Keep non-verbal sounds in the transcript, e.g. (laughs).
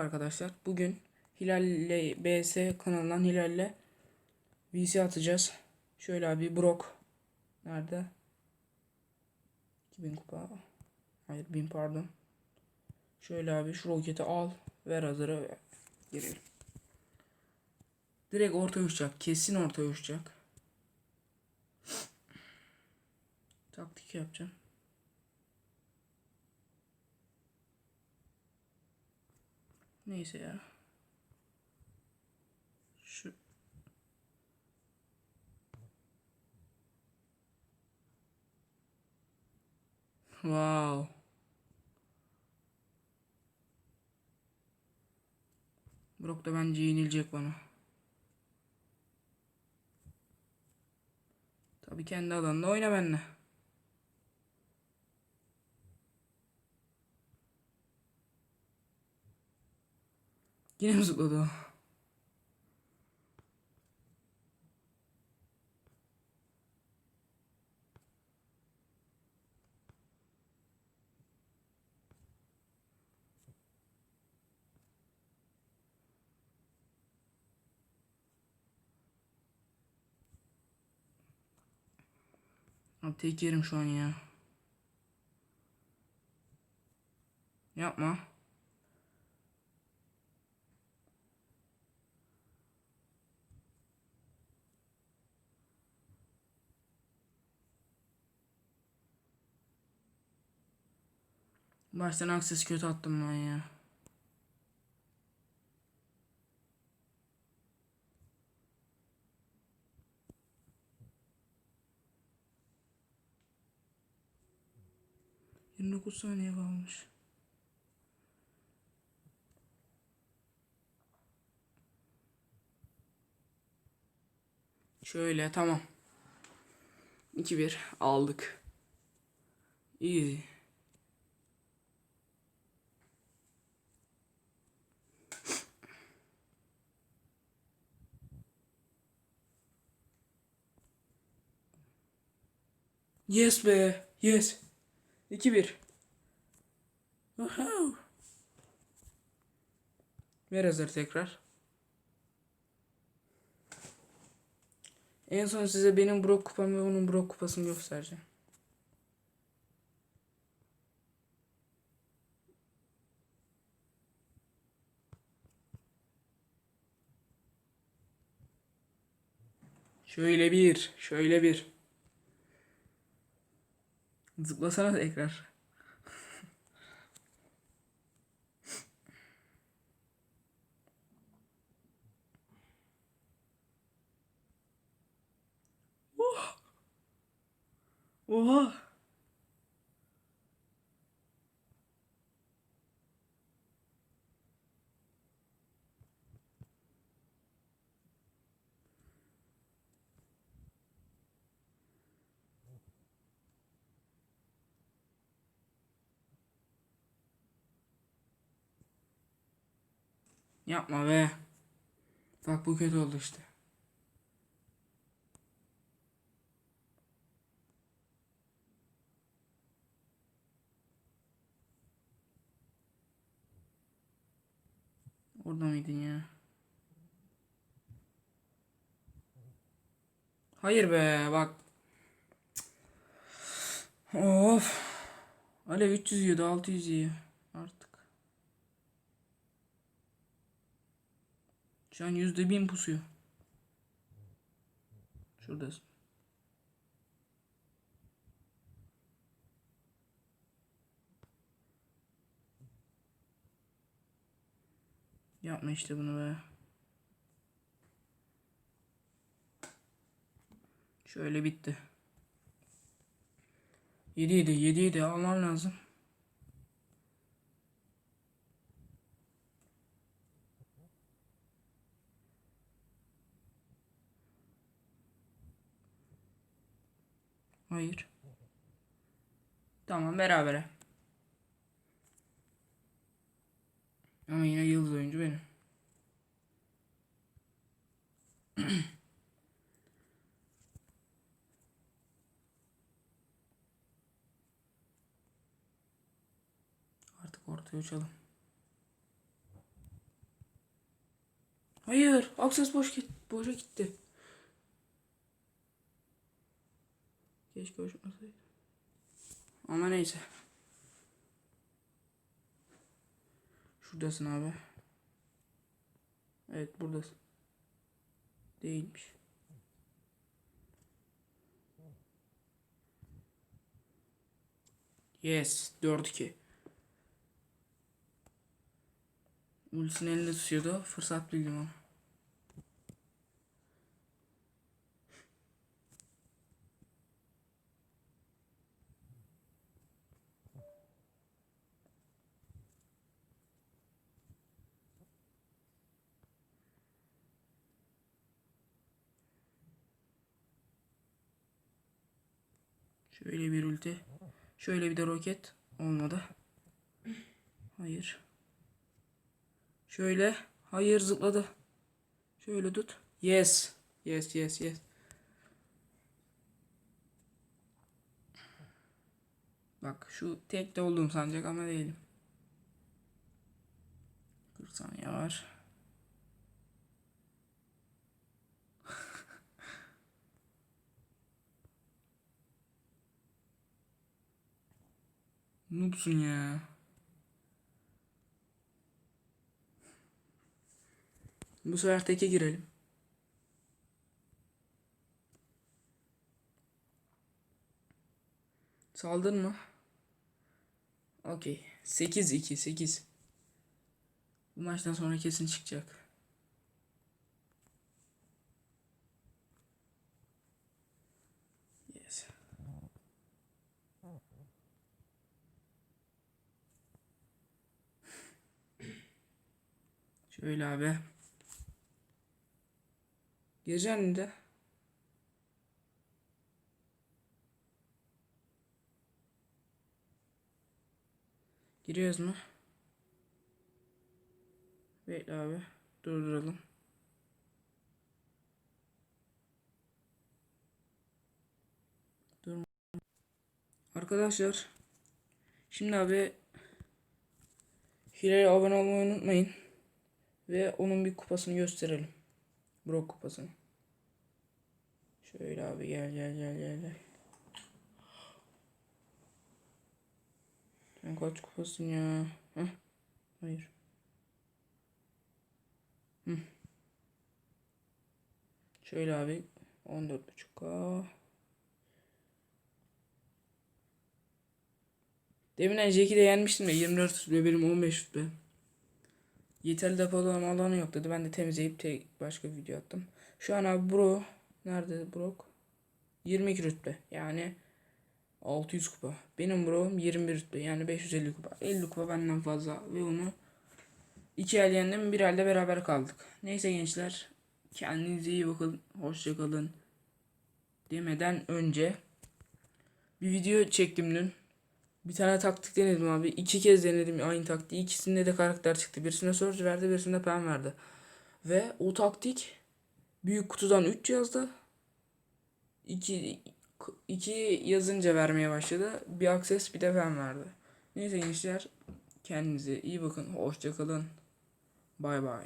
arkadaşlar. Bugün Hilal'le BS kanalından Hilal'le VC atacağız. Şöyle abi Brok. Nerede? 2000 kupa. Hayır 1000 pardon. Şöyle abi şu roketi al. Ver hazıra ve girelim. Direkt orta uçacak. Kesin orta uçacak. Taktik yapacağım. Neyse ya. Şu Wow. Brock da bence yenilecek bana. Tabii kendi alanında oyna benimle. Yine mi zıpladı? Abi tek yerim şu an ya. Yapma. Baştan akses kötü attım ben ya. Yirmi dokuz saniye kalmış. Şöyle tamam. 2-1 aldık. İyi. Yes be. Yes. 2-1. Wow. Ver hazır tekrar. En son size benim Brock kupam ve onun Brock kupasını göstereceğim. Şöyle bir, şöyle bir. Zıplasana tekrar. Oh. (laughs) Oha. Yapma be. Bak bu kötü oldu işte. Orada mıydın ya? Hayır be bak. Of. Alev 300 yiyordu 600 yiyor artık. Şu an yüzde bin pusuyor. Şuradasın. Yapma işte bunu be. Şöyle bitti. 7 7 7 7 almam lazım. Hayır. Tamam berabere. Ama yine yıldız oyuncu benim. (clears throat) Artık ortaya uçalım. Hayır. Akses boş git. Boşa gitti. Keşke uçmasaydı. Ama neyse. Şuradasın abi. Evet buradasın. Değilmiş. Yes. 4-2. Ultisini elinde tutuyordu. Fırsat bildim ama. Şöyle bir ulti. Şöyle bir de roket. Olmadı. Hayır. Şöyle. Hayır zıpladı. Şöyle tut. Yes. Yes yes yes. Bak şu tekte olduğum sanacak ama değilim. 40 saniye var. Noobsun ya. Bu sefer teke girelim. Saldın mı? Okey. 8-2 8. Bu maçtan sonra kesin çıkacak. Yes. Şöyle abi. Gireceksin de. Giriyoruz mu? Bekle abi. Durduralım. Dur. Arkadaşlar. Şimdi abi Hilal'e abone olmayı unutmayın. Ve onun bir kupasını gösterelim. Brock kupasını. Şöyle abi gel gel gel gel gel. Sen kaç kupasın ya? Heh. Hayır. Hı. Şöyle abi 14.5k. Demin Jack'i de yenmiştim ya 24 ve benim 15 rütbe. Yeterli depolama alanı yok dedi. Ben de temizleyip tek başka video attım. Şu an abi bro nerede Brock? 22 rütbe. Yani 600 kupa. Benim bro'm 21 rütbe. Yani 550 kupa. 50 kupa benden fazla ve onu iki el yendim. Bir elde beraber kaldık. Neyse gençler. Kendinize iyi bakın. Hoşça kalın. Demeden önce bir video çektim dün. Bir tane taktik denedim abi. İki kez denedim aynı taktiği. İkisinde de karakter çıktı. Birisine Surge verdi, birisine Pen verdi. Ve o taktik büyük kutudan 3 yazdı. 2 2 yazınca vermeye başladı. Bir akses bir de Pen verdi. Neyse gençler kendinize iyi bakın. Hoşça kalın. Bay bay.